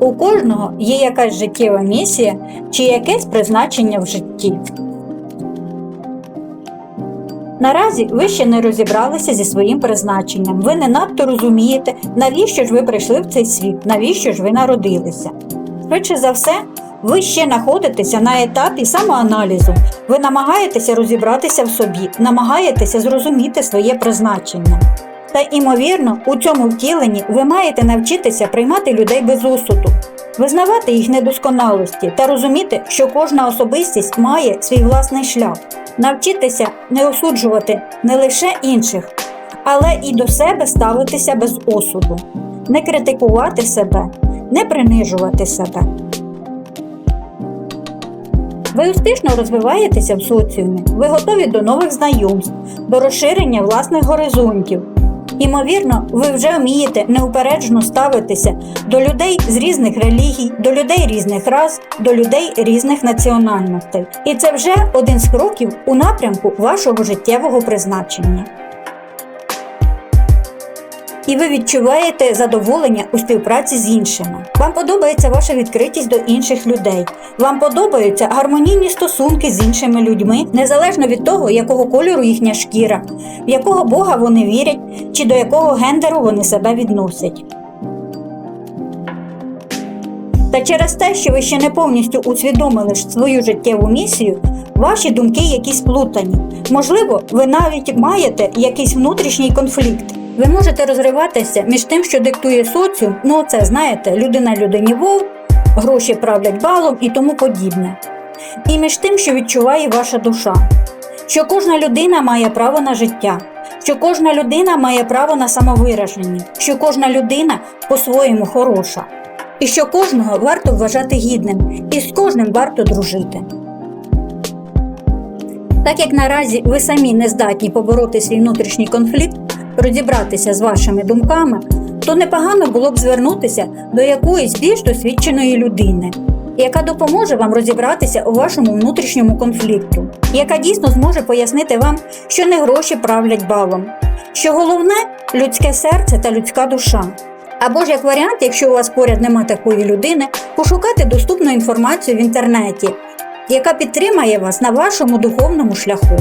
У кожного є якась життєва місія чи якесь призначення в житті. Наразі ви ще не розібралися зі своїм призначенням. Ви не надто розумієте, навіщо ж ви прийшли в цей світ, навіщо ж ви народилися. Швидше за все, ви ще знаходитеся на етапі самоаналізу. Ви намагаєтеся розібратися в собі, намагаєтеся зрозуміти своє призначення. Та імовірно, у цьому втіленні ви маєте навчитися приймати людей без осуду, визнавати їх недосконалості та розуміти, що кожна особистість має свій власний шлях, навчитися не осуджувати не лише інших, але і до себе ставитися без осуду, не критикувати себе, не принижувати себе. Ви успішно розвиваєтеся в соціумі, ви готові до нових знайомств, до розширення власних горизонтів. Імовірно, ви вже вмієте неупереджено ставитися до людей з різних релігій, до людей різних рас, до людей різних національностей. І це вже один з кроків у напрямку вашого життєвого призначення. І ви відчуваєте задоволення у співпраці з іншими. Вам подобається ваша відкритість до інших людей. Вам подобаються гармонійні стосунки з іншими людьми, незалежно від того, якого кольору їхня шкіра, в якого Бога вони вірять, чи до якого гендеру вони себе відносять. Та через те, що ви ще не повністю усвідомили свою життєву місію, ваші думки якісь плутані. Можливо, ви навіть маєте якийсь внутрішній конфлікт. Ви можете розриватися між тим, що диктує соціум, ну це знаєте, людина людині вовк, гроші правлять балом і тому подібне. І між тим, що відчуває ваша душа, що кожна людина має право на життя, що кожна людина має право на самовираження, що кожна людина по-своєму хороша, і що кожного варто вважати гідним, і з кожним варто дружити. Так як наразі ви самі не здатні побороти свій внутрішній конфлікт, розібратися з вашими думками, то непогано було б звернутися до якоїсь більш досвідченої людини, яка допоможе вам розібратися у вашому внутрішньому конфлікту, яка дійсно зможе пояснити вам, що не гроші правлять балом, що головне людське серце та людська душа. Або ж як варіант, якщо у вас поряд нема такої людини, пошукати доступну інформацію в інтернеті, яка підтримає вас на вашому духовному шляху.